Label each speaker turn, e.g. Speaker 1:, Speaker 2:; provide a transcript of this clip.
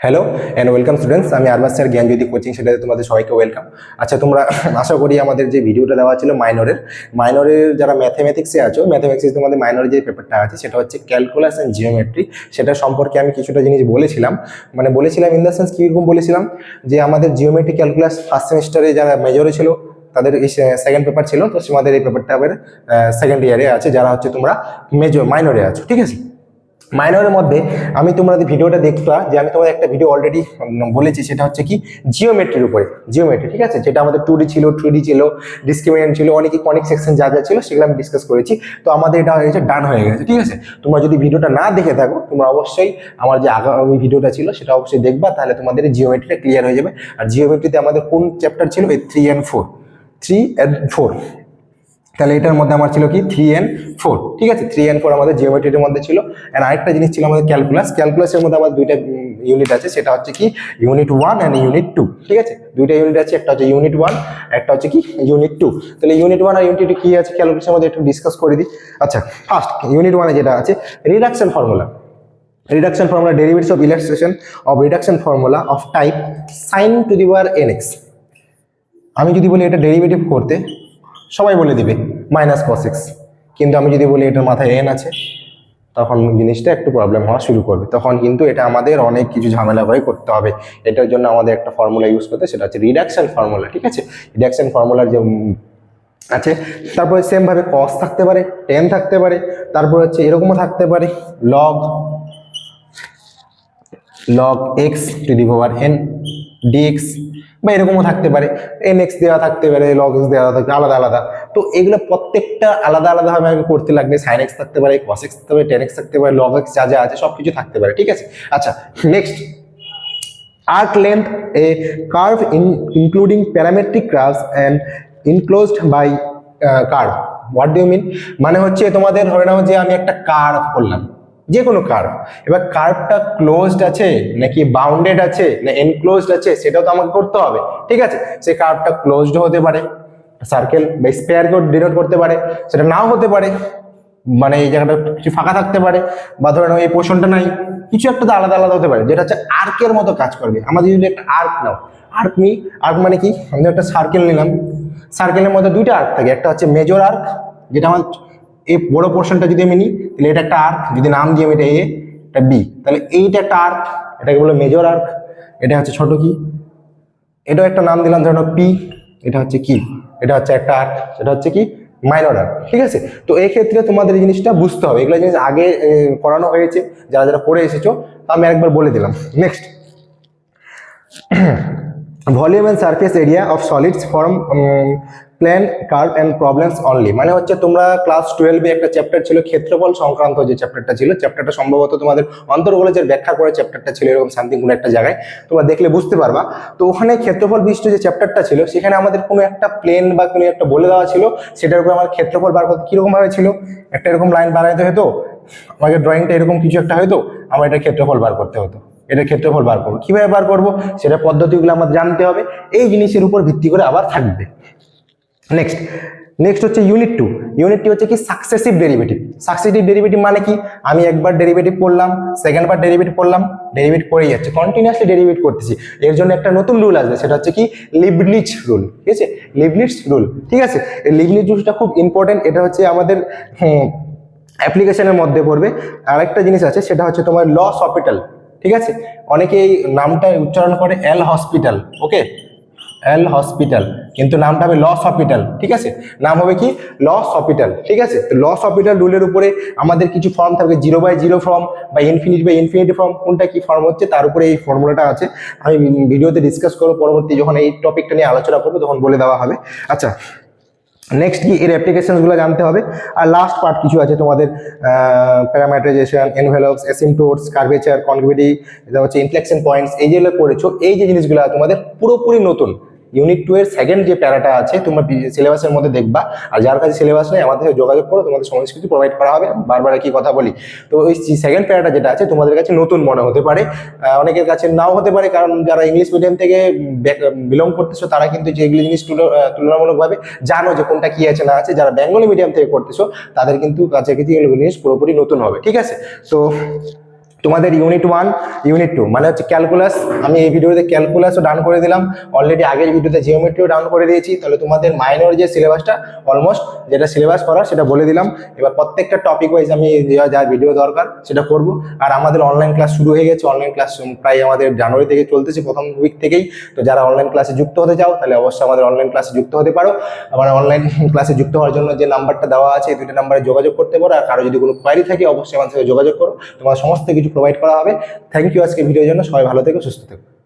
Speaker 1: Hello and welcome students আমি আরবাস sir, জ্ঞানজ্যোতি coaching সেটাতে তোমাদের সবাইকে ওয়েলকাম আচ্ছা তোমরা আশা করি আমাদের যে ভিডিওটা দেওয়া ছিল মাইনরের মাইনরের যারা ম্যাথমেটিক্সে আছো ম্যাথমেটিক্সে তোমাদের মাইনরের যে পেপারটা আছে, সেটা হচ্ছে ক্যালকুলাস অ্যান্ড জিওমেট্রি সেটা সম্পর্কে আমি কিছুটা জিনিস বলেছিলাম। মানে বলেছিলাম ইন দ্য সেন্স কীরকম বলেছিলাম? যে আমাদের জিওমেট্রি ক্যালকুলাস ফার্স্ট সেমিস্টারে যারা মেজরে ছিল, তাদের এই সেকেন্ড পেপার ছিল, তো তোমাদের এই পেপারটা আবার সেকেন্ড ইয়ারে আছে, যারা হচ্ছে তোমরা মেজর মাইনরে আছো, ঠিক আছে? মাইনরের মধ্যে আমি তোমাদের ভিডিওটা দেখতা যে আমি তোমাদের একটা ভিডিও অলরেডি বলেছি, সেটা হচ্ছে কি জিওমেট্রির উপরে। জিওমেট্রি ঠিক আছে? যেটা আমাদের টু ছিল থ্রি ছিল ডিসক্রিমিনেন্ট ছিল, অনেক কনিক সেকশন যা যা ছিল, সেগুলো আমি ডিসকাস করেছি। তো আমাদের এটা হয়ে গেছে ডান হয়ে গেছে, ঠিক আছে? তোমরা যদি ভিডিওটা না দেখে থাকো, তোমরা অবশ্যই আমার যে আগামী ভিডিওটা ছিল, সেটা অবশ্যই দেখবা, তাহলে তোমাদের জিওমেট্রিটা ক্লিয়ার হয়ে যাবে। আর জিওমেট্রিতে আমাদের কোন চ্যাপ্টার ছিল? এই three and four three and four তাহলে এটার মধ্যে আমার ছিল কি? থ্রি এন ফোর ঠিক আছে? থ্রি এন ফোর আমাদের জিওমেট্রির মধ্যে ছিল। অ্যান্ড আরেকটা জিনিস ছিল আমাদের ক্যালকুলাস ক্যালকুলাসের মধ্যে আমার দুইটা ইউনিট আছে। সেটা হচ্ছে কি? Unit one and unit two ঠিক আছে? দুইটা ইউনিট আছে। একটা হচ্ছে ইউনিট ওয়ান একটা হচ্ছে কি? ইউনিট টু তাহলে ইউনিট ওয়ান আর ইউনিট টু কি আছে? ক্যালকুলাসের মধ্যে একটু ডিসকাস করে দিই। আচ্ছা ফার্স্ট ইউনিট ওয়ানে যেটা আছে reduction formula reduction formula, derivatives of illustration of reduction formula of type sin to the power nx আমি যদি বলি এটা ডেরিভেটিভ করতে, সবাই বলে দিবে। মাইনাস কস এক্স কিন্তু আমি যদি বলি এটার মাথায় এন আছে, তখন জিনিসটা একটু প্রবলেম হওয়া শুরু করবে। তখন কিন্তু এটা আমাদের অনেক কিছু ঝামেলা করে করতে হবে। এটার জন্য আমাদের একটা ফর্মুলা ইউজ করতে সেটা হচ্ছে রিডাকশন ফর্মুলা ঠিক আছে? রিডাকশন ফর্মুলার যে আছে, তারপরে সেমভাবে কস থাকতে পারে টেন থাকতে পারে, তারপর হচ্ছে এরকমও থাকতে পারে log log x to the power n dx বা এরকমও থাকতে পারে এন এক্স দেওয়া থাকতে পারে লগ এক্স দেওয়া থাকতে আলাদা আলাদা। তো এগুলো প্রত্যেকটা আলাদা আলাদাভাবে আমাকে করতে লাগবে সাইন এক্স থাকতে পারে কস এক্স থাকতে পারে টেন এক্স থাকতে পারে লগ এক্স যা যা আছে সব কিছু থাকতে পারে ঠিক আছে? আচ্ছা next arc length a curve in including parametric curves and enclosed by uh, curve. What do মানে হচ্ছে তোমাদের ধরে নাও যে আমি একটা কার্ভ করলাম। যে কোনো কার্ভ এবার কার্ভটা ক্লোজড আছে নাকি বাউন্ডেড আছে না এনক্লোজড আছে সেটাও তো আমাকে করতে হবে, ঠিক আছে? সেই কার্ভটা ক্লোজড হতে পারে সার্কেল বা স্পেয়ারকেও ডিনোট করতে পারে, সেটা নাও হতে পারে মানে এই জায়গাটা কিছু ফাঁকা থাকতে পারে, বা ধরে নাও এই পোর্শনটা নাই, কিছু একটা তো আলাদা আলাদা হতে পারে, যেটা হচ্ছে আর্কের মতো কাজ করবে। আমাদের যদি একটা আর্ক নাও আর্ক নি আর্ক মানে কি? আমি একটা সার্কেল নিলাম সার্কেলের মধ্যে দুইটা আর্ক থাকে, একটা হচ্ছে মেজর আর্ক যেটা আমার এই বড় পোর্শনটা যদি আমি নিই, তাহলে এটা একটা আর্ক যদি নাম দিই আমি এটা এ এটা বি তাহলে এইটা একটা আর্ক এটাকে বলে মেজর আর্ক এটা হচ্ছে ছোট কি এটাও একটা নাম দিলাম, ধরো পি এটা হচ্ছে কি এটা হচ্ছে একটা আর্ট এটা হচ্ছে কি? মাইনর আর্ট ঠিক আছে? তো এই ক্ষেত্রে তোমাদের এই জিনিসটা বুঝতে হবে, এগুলো জিনিস আগে পড়ানো হয়েছে, যারা যারা পড়ে এসেছ আমি একবার বলে দিলাম। Next volume and surface area of solids form plane curve and problems only মানে হচ্ছে তোমরা ক্লাস টুয়েলভে একটা চ্যাপ্টার ছিল ক্ষেত্রফল সংক্রান্ত যে চ্যাপ্টারটা ছিল চ্যাপ্টারটা সম্ভবত তোমাদের অন্তর্গোলজের ব্যাখ্যা করে চ্যাপ্টারটা ছিল এরকম সামথিং কোনো একটা জায়গায়। তোমরা দেখলে বুঝতে পারবা। তো ওখানে ক্ষেত্রফল বিশিষ্ট যে চ্যাপ্টারটা ছিল, সেখানে আমাদের কোনো একটা প্লেন বা কোনো একটা বলে দেওয়া ছিল, সেটার উপর আমার ক্ষেত্রফল বার করতে কীরকম ভাবে ছিল? একটা এরকম লাইন বানাইতে হতো? আমাকে ড্রয়িংটা এরকম কিছু একটা হয়তো? আমার এটা ক্ষেত্রফল বার করতে হতো। এটা ক্ষেত্রফল বার করব। কীভাবে বার করব? সেটা পদ্ধতিগুলো আমার জানতে হবে। এই জিনিসের উপর ভিত্তি করে আবার থাকবে। নেক্সট নেক্সট হচ্ছে ইউনিট টু ইউনিট টু হচ্ছে কি সাকসেসিভ ডেরিভেটিভ সাকসেসিভ ডেরিভেটিভ মানে কি? আমি একবার ডেরিভেটিভ করলাম সেকেন্ড বার ডেরিভেটিভ করলাম ডেরিভেট করেই যাচ্ছে। কন্টিনিউয়াসলি ডেরিভেট করতেছি। এর জন্য একটা নতুন রুল আসবে, সেটা হচ্ছে কি লিবনিচ রুল ঠিক আছে? লিবনিচ রুল ঠিক আছে? এই লিবনিচ রুলটা খুব ইম্পর্টেন্ট এটা হচ্ছে আমাদের অ্যাপ্লিকেশনের মধ্যে পড়বে। আরেকটা জিনিস আছে, সেটা হচ্ছে তোমার লস হসপিটাল ঠিক আছে? অনেকে এই নামটা উচ্চারণ করে এল হসপিটাল ওকে এল হসপিটাল কিন্তু নামটা হবে লস হসপিটাল ঠিক আছে? নাম হবে কি? লস হসপিটাল ঠিক আছে? তো লস হসপিটাল রুলের উপরে আমাদের কিছু ফর্ম থাকবে জিরো বাই জিরো ফর্ম বা ইনফিনিটি বাই ইনফিনিটি ফর্ম কোনটা কি ফর্ম হচ্ছে, তার উপরে এই ফর্মুলাটা আছে। আমি ভিডিওতে ডিসকাস করব, পরবর্তী যখন এই টপিকটা নিয়ে আলোচনা করব, তখন বলে দেওয়া হবে। আচ্ছা নেক্সট কি? এর অ্যাপ্লিকেশনসগুলো জানতে হবে। আর লাস্ট পার্ট কিছু আছে তোমাদের প্যারামিটারাইজেশন এনভেলপস অ্যাসিমটোটস কার্ভেচার এটা হচ্ছে ইনফ্লেকশন পয়েন্টস এই যেগুলো করেছ, এই যে জিনিসগুলো তোমাদের পুরোপুরি নতুন ইউনিট টু এর সেকেন্ড যে প্যারাটা আছে, তোমরা সিলেবাসের মধ্যে দেখবা। আর যার কাছে সিলেবাস নেই, আমাদের যোগাযোগ করো, তোমাদের সমস্ত কিছু প্রোভাইড করা হবে, বারবার কি কথা বলি। তো ওই সেকেন্ড প্যারাটা যেটা আছে, তোমাদের কাছে নতুন মনে হতে পারে। অনেকের কাছে নাও হতে পারে, কারণ যারা ইংলিশ মিডিয়াম থেকে বিলং করতেছো, তারা কিন্তু যেগুলো জিনিস তুল- তুলনামূলকভাবে জানো যে কোনটা কি আছে না আছে। যারা বেঙ্গলি মিডিয়াম থেকে করতেছো, তাদের কিন্তু কাছে কিন্তু এগুলো জিনিস পুরোপুরি নতুন হবে, ঠিক আছে? তো তোমাদের ইউনিট ওয়ান ইউনিট টু মানে হচ্ছে ক্যালকুলাস আমি এই ভিডিওতে ক্যালকুলাসও ডাউন করে দিলাম। অলরেডি আগের ভিডিওতে জিওমেট্রিও ডাউন করে দিয়েছি। তাহলে তোমাদের মাইনর যে সিলেবাসটা অলমোস্ট যেটা সিলেবাস করার সেটা বলে দিলাম। এবার প্রত্যেকটা টপিক ওয়াইজ আমি যা যা ভিডিও দরকার সেটা করব। আর আমাদের অনলাইন ক্লাস শুরু হয়ে গেছে। অনলাইন ক্লাস প্রায় আমাদের জানুয়ারি থেকে চলতেছে প্রথম উইক থেকেই। তো যারা অনলাইন ক্লাসে যুক্ত হতে চাও, তাহলে অবশ্যই আমাদের অনলাইন ক্লাসে যুক্ত হতে পারো। আমার অনলাইন ক্লাসে যুক্ত হওয়ার জন্য যে নাম্বারটা দেওয়া আছে, এই দুটো নাম্বারে যোগাযোগ করতে পারো। আর কারও যদি কোনো কোয়ারি থাকে, অবশ্যই আমার সাথে যোগাযোগ করো। তোমার সমস্ত কিছু প্রোভাইড করা হবে। থ্যাংক ইউ আজকে ভিডিওর জন্য। সবাই ভালো থেকো সুস্থ থেকো।